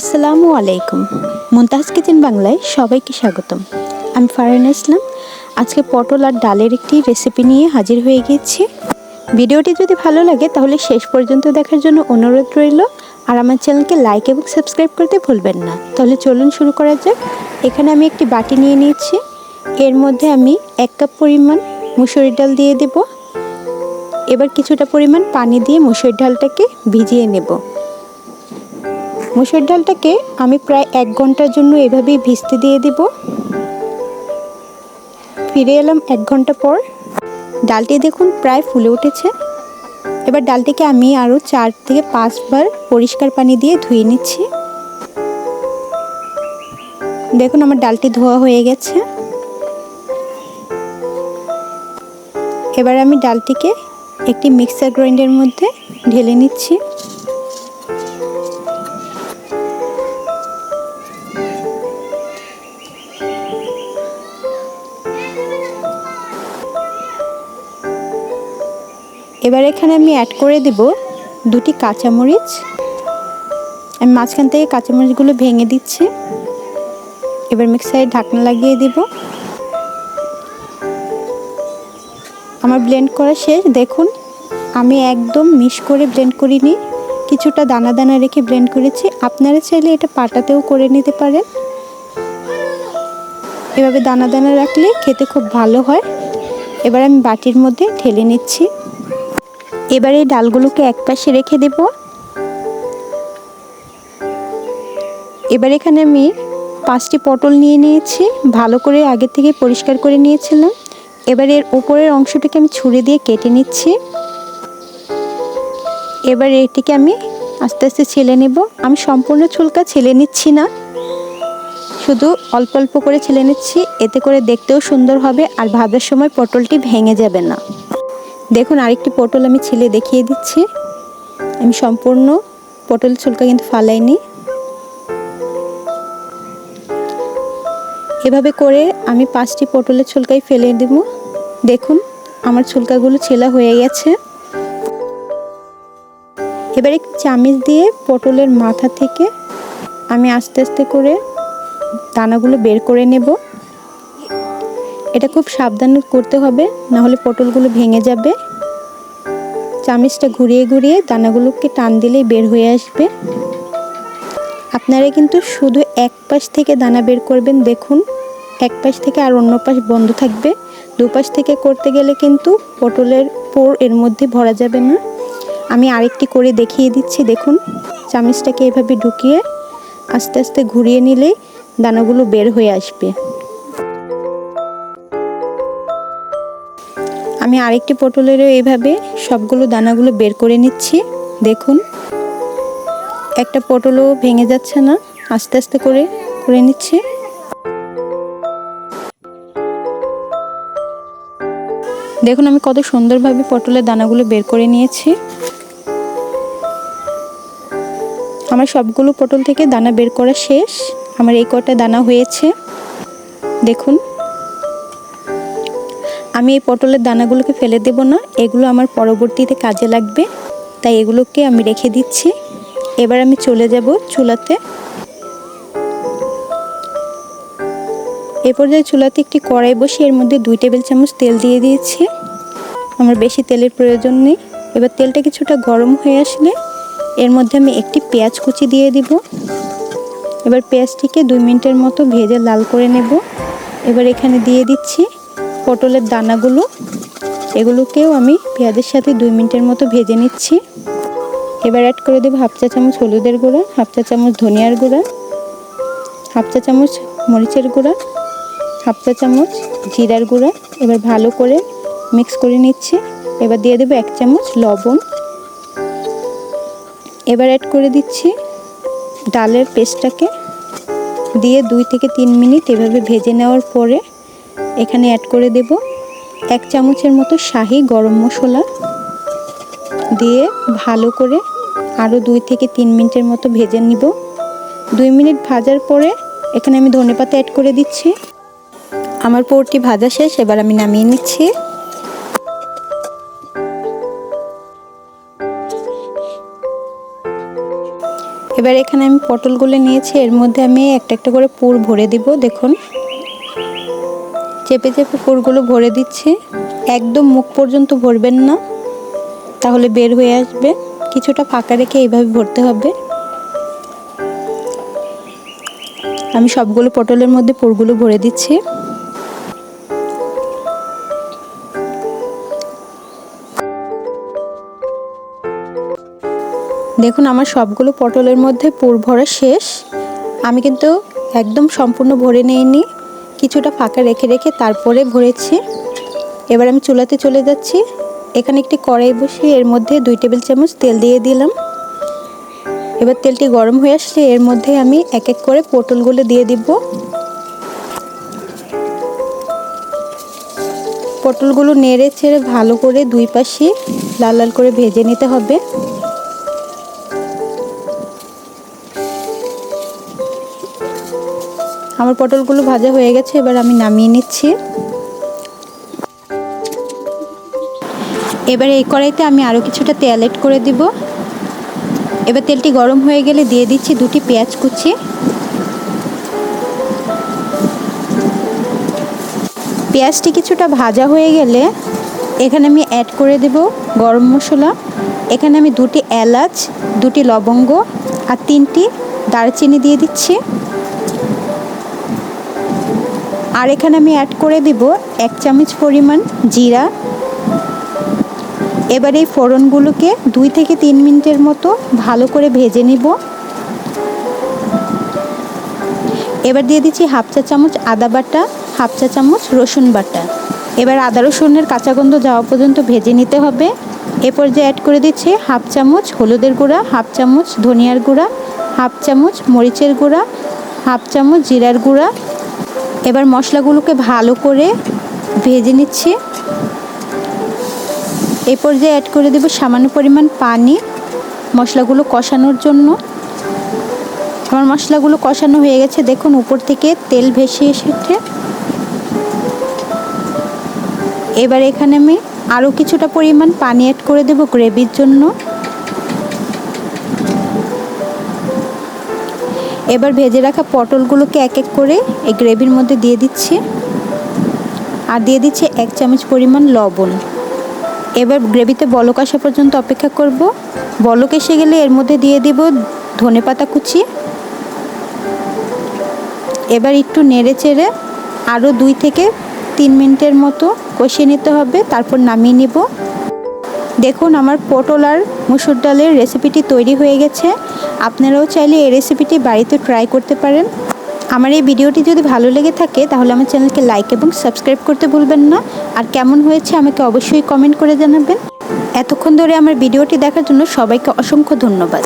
আসসালামু আলাইকুম। মুনতাজ কিচেন বাংলায় সবাইকে স্বাগতম। আমি ফারহানা ইসলাম। আজকে পটল আর ডালের একটি রেসিপি নিয়ে হাজির হয়ে গিয়েছি। ভিডিওটি যদি ভালো লাগে তাহলে শেষ পর্যন্ত দেখার জন্য অনুরোধ রইল। আর আমার চ্যানেলকে লাইক এবং সাবস্ক্রাইব করতে ভুলবেন না। তাহলে চলুন শুরু করা যাক। এখানে আমি একটি বাটি নিয়ে নিয়েছি। এর মধ্যে আমি এক কাপ পরিমাণ মুসুরির ডাল দিয়ে দেব। এবার কিছুটা পরিমাণ পানি দিয়ে মুসুরির ডালটাকে ভিজিয়ে নেব। মুসুর ডালটাকে আমি প্রায় এক ঘণ্টার জন্য এভাবেই ভিজতে দিয়ে দেব। ফিরে এলাম এক ঘণ্টা পর। ডালটি দেখুন প্রায় ফুলে উঠেছে। এবার ডালটিকে আমি আরও চার থেকে পাঁচবার পরিষ্কার পানি দিয়ে ধুয়ে নিচ্ছি। দেখুন আমার ডালটি ধোয়া হয়ে গেছে। এবার আমি ডালটিকে একটি মিক্সার গ্রাইন্ডের মধ্যে ঢেলে নিচ্ছি। এবার এখানে আমি অ্যাড করে দেব দুটি কাঁচামরিচ। আমি মাঝখান থেকে কাঁচামরিচগুলো ভেঙে দিচ্ছি। এবার মিক্সারে ঢাকনা লাগিয়ে দেব। আমার ব্লেন্ড করা শেষ। দেখুন, আমি একদম মিশ করে ব্লেন্ড করিনি। কিছুটা দানা দানা রেখে ব্লেন্ড করেছি। আপনারা চাইলে এটা পাটাতেও করে নিতে পারেন। এভাবে দানা দানা রাখলে খেতে খুব ভালো হয়। এবার আমি বাটির মধ্যে ঢেলে নিচ্ছি। এবার ডালগুলোকে এক পাশে রেখে দেব। এবার এখানে আমি পাঁচটি পটল নিয়ে নিয়েছি, ভালো করে আগে থেকে পরিষ্কার করে নিয়েছিলাম। এবার এর উপরের অংশটিকে আমি ছুরি দিয়ে কেটে নিচ্ছি। এবার এটিকে আমি আস্তে আস্তে ছেলে নেব। আমি সম্পূর্ণ ছুলকা ছেলে নিচ্ছি না। শুধু অল্প অল্প করে ছেলে নিচ্ছি। এতে করে দেখতেও সুন্দর হবে আর ভাজার সময় পটলটি ভেঙে যাবে না। দেখুন, আরেকটি পটল আমি ছিলে দেখিয়ে দিচ্ছি। আমি সম্পূর্ণ পটল ছুলকা কিন্তু ফালাইনি। এভাবে করে আমি পাঁচটি পটলের ছুলকাই ফেলে দেব। দেখুন, আমার ছুলকাগুলো ছেলা হয়ে গেছে। এবার একটু চামিচ দিয়ে পটলের মাথা থেকে আমি আস্তে আস্তে করে দানাগুলো বের করে নেব। এটা খুব সাবধানে করতে হবে না হলে পটলগুলো ভেঙে যাবে। চামিচটা ঘুরিয়ে ঘুরিয়ে দানাগুলোকে টান দিলেই বের হয়ে আসবে। আপনারা কিন্তু শুধু এক পাশ থেকে দানা বের করবেন, দেখুন। এক পাশ থেকে আর অন্য পাশ বন্ধ থাকবে। দুপাশ থেকে করতে গেলে কিন্তু পটলের পোর এর মধ্যে ভরা যাবে না। আমি আরেকটি করে দেখিয়ে দিচ্ছি, দেখুন। চামিচটাকে এভাবে ঢুকিয়ে আস্তে আস্তে ঘুরিয়ে নিলেই দানাগুলো বের হয়ে আসবে। আমি আরেকটি পটলেরও এইভাবে সবগুলো দানাগুলো বের করে নিচ্ছি। দেখুন। একটা পটলও ভেঙে যাচ্ছে না। আস্তে আস্তে করে করে নিচ্ছি। দেখুন, আমি কত সুন্দরভাবে পটলের দানাগুলো বের করে নিয়েছি। আমার সবগুলো পটল থেকে দানা বের করা শেষ। আমার এই কটা দানা হয়েছে। দেখুন। আমি এই পটলের দানাগুলোকে ফেলে দেব না, এগুলো আমার পরবর্তীতে কাজে লাগবে। তাই এগুলোকে আমি রেখে দিচ্ছি। এবার আমি চলে যাব চুলাতে। এ পর্যায়ে চুলাতে একটি কড়াই বসে এর মধ্যে দুই টেবিল চামচ তেল দিয়ে দিয়েছি। আমার বেশি তেলের প্রয়োজন নেই। এবার তেলটা কিছুটা গরম হয়ে আসলে এর মধ্যে আমি একটি পেঁয়াজ কুচি দিয়ে দিব। এবার পেঁয়াজটিকে দুই মিনিটের মতো ভেজে লাল করে নেব। এবার এখানে দিয়ে দিচ্ছি পটলের দানাগুলো, এগুলোকেও আমি পেঁয়াজের সাথে দুই মিনিটের মতো ভেজে নিচ্ছি। এবার অ্যাড করে দেবো হাফ চা চামচ হলুদের গুঁড়া, হাফ চা চামচ ধনিয়ার গুঁড়া, হাফ চা চামচ মরিচের গুঁড়া, হাফ চা চামচ জিরার গুঁড়া। এবার ভালো করে মিক্স করে নিচ্ছি। এবার দিয়ে দেবো এক চামচ লবণ। এবার অ্যাড করে দিচ্ছি ডালের পেস্টটাকে দিয়ে দুই থেকে তিন মিনিট এভাবে ভেজে নেওয়ার পরে এখানে অ্যাড করে দেব এক চামচের মতো শাহি গরম মশলা দিয়ে ভালো করে আরও দুই থেকে তিন মিনিটের মতো ভেজে নিব। দুই মিনিট ভাজার পরে এখানে আমি ধনেপাতা অ্যাড করে দিচ্ছি। আমার পোরটি ভাজা শেষ, এবার আমি নামিয়ে নিচ্ছি। এবার এখানে আমি পটলগুলো নিয়েছি, এর মধ্যে আমি একটা একটা করে পুর ভরে দিব, দেখুন। চেপে চেপে পুরগুলো ভরে দিচ্ছি। একদম মুখ পর্যন্ত ভরবেন না। তাহলে বের হয়ে আসবে। কিছুটা ফাঁকা রেখে এইভাবে ভরতে হবে। আমি সবগুলো পটলের মধ্যে পুরগুলো ভরে দিচ্ছি। দেখুন, আমার সবগুলো পটলের মধ্যে পুর ভরা শেষ। আমি কিন্তু একদম সম্পূর্ণ ভরে নিইনি। কিছুটা ফাঁকা রেখে রেখে তারপরে ভরেছি এবার আমি চুলাতে চলে যাচ্ছি। এখানে একটি কড়াই বসিয়ে এর মধ্যে দুই টেবিল চামচ তেল দিয়ে দিলাম। এবার তেলটি গরম হয়ে আসলে এর মধ্যে আমি এক এক করে পটলগুলো দিয়ে দিব। পটলগুলো নেড়ে ছেড়ে ভালো করে দুই পাশে লাল লাল করে ভেজে নিতে হবে। আমার পটলগুলো ভাজা হয়ে গেছে, এবার আমি নামিয়ে নিচ্ছি। এবার এই কড়াইতে আমি আরও কিছুটা তেল এড করে দিব। এবার তেলটি গরম হয়ে গেলে দিয়ে দিচ্ছি দুটি পেঁয়াজ কুচি। পেঁয়াজটি কিছুটা ভাজা হয়ে গেলে এখানে আমি অ্যাড করে দেব গরম মশলা। এখানে আমি দুটি এলাচ, দুটি লবঙ্গ আর তিনটি দারচিনি দিয়ে দিচ্ছি। আর এখানে আমি অ্যাড করে দিব এক চামচ পরিমাণ জিরা। এবার এই ফোড়নগুলোকে দুই থেকে তিন মিনিটের মতো ভালো করে ভেজে নিব। এবার দিয়ে দিচ্ছি হাফ চা চামচ আদা বাটা, হাফ চা চামচ রসুন বাটা। এবার আদা রসুনের কাঁচা গন্ধ যাওয়া পর্যন্ত ভেজে নিতে হবে। এ পর্যায়ে অ্যাড করে দিচ্ছি হাফ চামচ হলুদের গুঁড়া, হাফ চামচ ধনিয়ার গুঁড়া, হাফ চামচ মরিচের গুঁড়া, হাফ চামচ জিরার গুঁড়া এবার মশলাগুলোকে ভালো করে ভেজে নিচ্ছি। এই পর্যায়ে অ্যাড করে দেব সামান্য পরিমাণ পানি মশলাগুলো কষানোর জন্য। আমার মশলাগুলো কষানো হয়ে গেছে। দেখুন, উপর থেকে তেল ভেসে এসেছে। এবার এখানে আমি আরও কিছুটা পরিমাণ পানি অ্যাড করে দেব গ্রেভির জন্য। এবার ভেজে রাখা পটলগুলোকে এক এক করে এই গ্রেভির মধ্যে দিয়ে দিচ্ছি। আর দিয়ে দিচ্ছি এক চামচ পরিমাণ লবণ। এবার গ্রেভিতে বলক আসা পর্যন্ত অপেক্ষা করব। বলক এসে গেলে এর মধ্যে দিয়ে দিব ধনে পাতা কুচি। এবার একটু নেড়ে চেড়ে আরও দুই থেকে তিন মিনিটের মতো কষিয়ে নিতে হবে, তারপর নামিয়ে নিব। দেখুন, আমার পটল আর মুসুর ডালের রেসিপিটি তৈরি হয়ে গেছে। আপনারাও চাইলে এই রেসিপিটি বাড়িতে ট্রাই করতে পারেন। আমার এই ভিডিওটি যদি ভালো লেগে থাকে, তাহলে আমার চ্যানেলকে লাইক এবং সাবস্ক্রাইব করতে ভুলবেন না। আর কেমন হয়েছে আমাকে অবশ্যই কমেন্ট করে জানাবেন। এতক্ষণ ধরে আমার ভিডিওটি দেখার জন্য সবাইকে অসংখ্য ধন্যবাদ।